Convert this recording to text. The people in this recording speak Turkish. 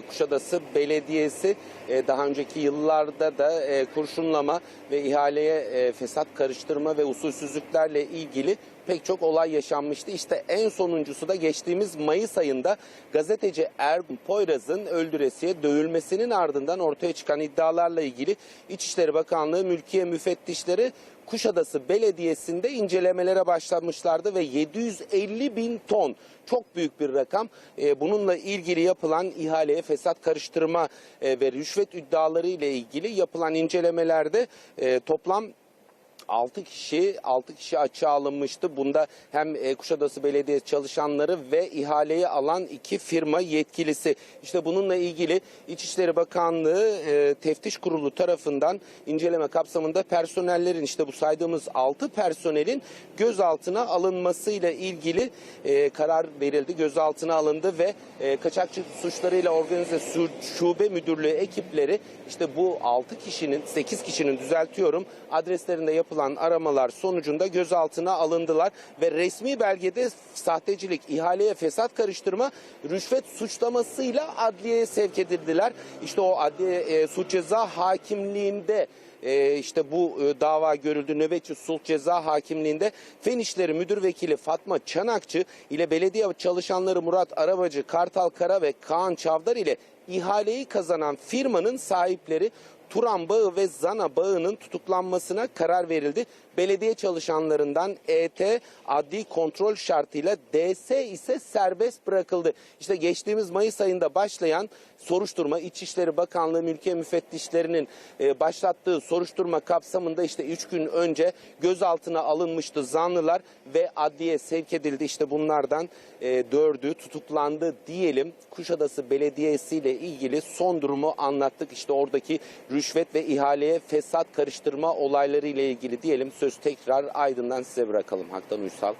Kuşadası Belediyesi e, daha önceki yıllarda da e, kurşunlama ve ihaleye e, fesat karıştırma ve usulsüzlüklerle ilgili pek çok olay yaşanmıştı. İşte en sonuncusu da geçtiğimiz Mayıs ayında gazeteci Ergun Poyraz'ın öldüresiye dövülmesinin ardından ortaya çıkan iddialarla ilgili İçişleri Bakanlığı mülkiye müfettişleri Kuşadası Belediyesi'nde incelemelere başlamışlardı ve 750 bin ton çok büyük bir rakam. E, bununla ilgili yapılan ihaleye fesat karıştırma e, ve rüşvet iddiaları ile ilgili yapılan incelemelerde e, toplam 6 kişi 6 kişi açığa alınmıştı. Bunda hem e, Kuşadası Belediye çalışanları ve ihaleyi alan iki firma yetkilisi. İşte bununla ilgili İçişleri Bakanlığı e, Teftiş Kurulu tarafından inceleme kapsamında personellerin işte bu saydığımız 6 personelin gözaltına alınmasıyla ilgili e, karar verildi. Gözaltına alındı ve kaçakçılık suçlarıyla organize şube müdürlüğü ekipleri işte bu 6 kişinin 8 kişinin düzeltiyorum adreslerinde yapılan aramalar sonucunda gözaltına alındılar ve resmi belgede sahtecilik, ihaleye fesat karıştırma, rüşvet suçlamasıyla adliyeye sevk edildiler. İşte o adliye e, suç ceza hakimliğinde e, işte bu e, dava görüldü. Nöbetçi Sulh Ceza Hakimliği'nde Fen İşleri Müdür Vekili Fatma Çanakçı ile belediye çalışanları Murat Arabacı, Kartal Kara ve Kaan Çavdar ile ihaleyi kazanan firmanın sahipleri Turan Bağı ve Zana Bağı'nın tutuklanmasına karar verildi. Belediye çalışanlarından ET adli kontrol şartıyla DS ise serbest bırakıldı. İşte geçtiğimiz Mayıs ayında başlayan soruşturma İçişleri Bakanlığı mülkiye müfettişlerinin e, başlattığı soruşturma kapsamında işte 3 gün önce gözaltına alınmıştı zanlılar ve adliye sevk edildi. İşte bunlardan e, dördü tutuklandı diyelim. Kuşadası Belediyesi ile ilgili son durumu anlattık. İşte oradaki rüşvet ve ihaleye fesat karıştırma olayları ile ilgili diyelim. Söz tekrar Aydın'dan size bırakalım Haktan Uysal.